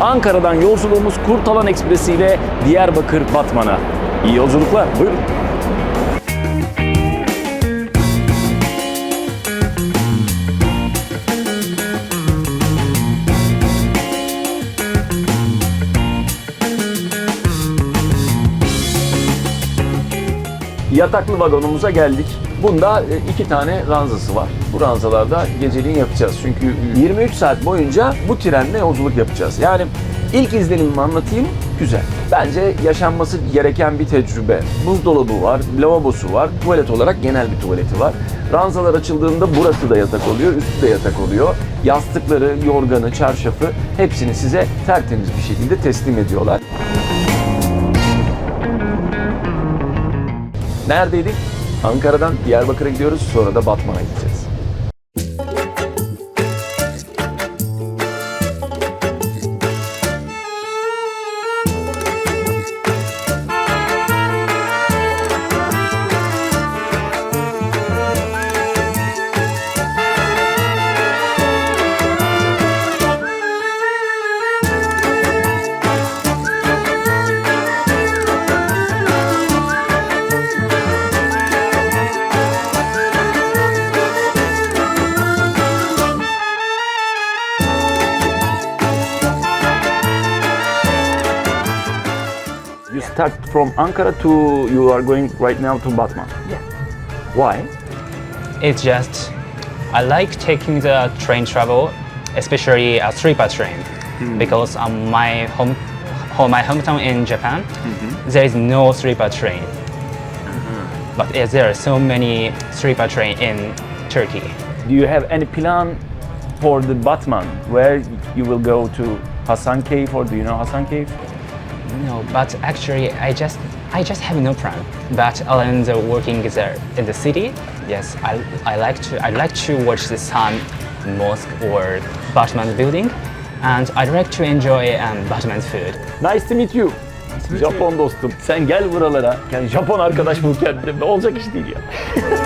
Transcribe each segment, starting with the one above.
Ankara'dan yolculuğumuz Kurtalan Ekspresi ile Diyarbakır Batman'a. İyi yolculuklar, buyurun. Yataklı vagonumuza geldik. Bunda e, iki tane ranzası var. Bu ranzalarda geceliğin yapacağız. Çünkü 23 saat boyunca bu trenle yolculuk yapacağız. Yani ilk izlenimimi anlatayım. Güzel. Bence yaşanması gereken bir tecrübe. Buzdolabı var, lavabosu var, tuvalet olarak genel bir tuvaleti var. Ranzalar açıldığında burası da yatak oluyor, üstü de yatak oluyor. Yastıkları, yorganı, çarşafı hepsini size tertemiz bir şekilde teslim ediyorlar. Neredeydik? Ankara'dan Diyarbakır'a gidiyoruz, sonra da Batman'a gideceğiz. Start from Ankara to you are going right now to Batman. Yeah. Why? It's just I like taking the train travel, especially a sleeper train, hmm. because on my home, home, my hometown in Japan, mm-hmm. there is no sleeper train. Mm-hmm. But yes, there are so many sleeper train in Turkey. Do you have any plan for the Batman where you will go to Hasan Cave or do you know Hasan Cave? No, but actually, I just I just have no plan. But around the working there in the city, yes, I, I like to I like to watch the Sun Mosque or Batman building, and I like to enjoy um, Batman food. Nice to meet you. Japon dostum. Sen gel buralara. Yani Japon arkadaş bul kendine. Olacak iş değil ya.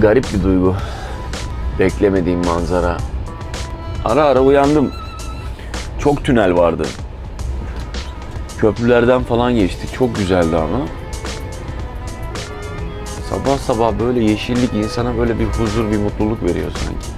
Garip bir duygu. Beklemediğim manzara. Ara ara uyandım. Çok tünel vardı. Köprülerden falan geçtik. Çok güzeldi ama. Sabah sabah böyle yeşillik insana böyle bir huzur, bir mutluluk veriyor sanki.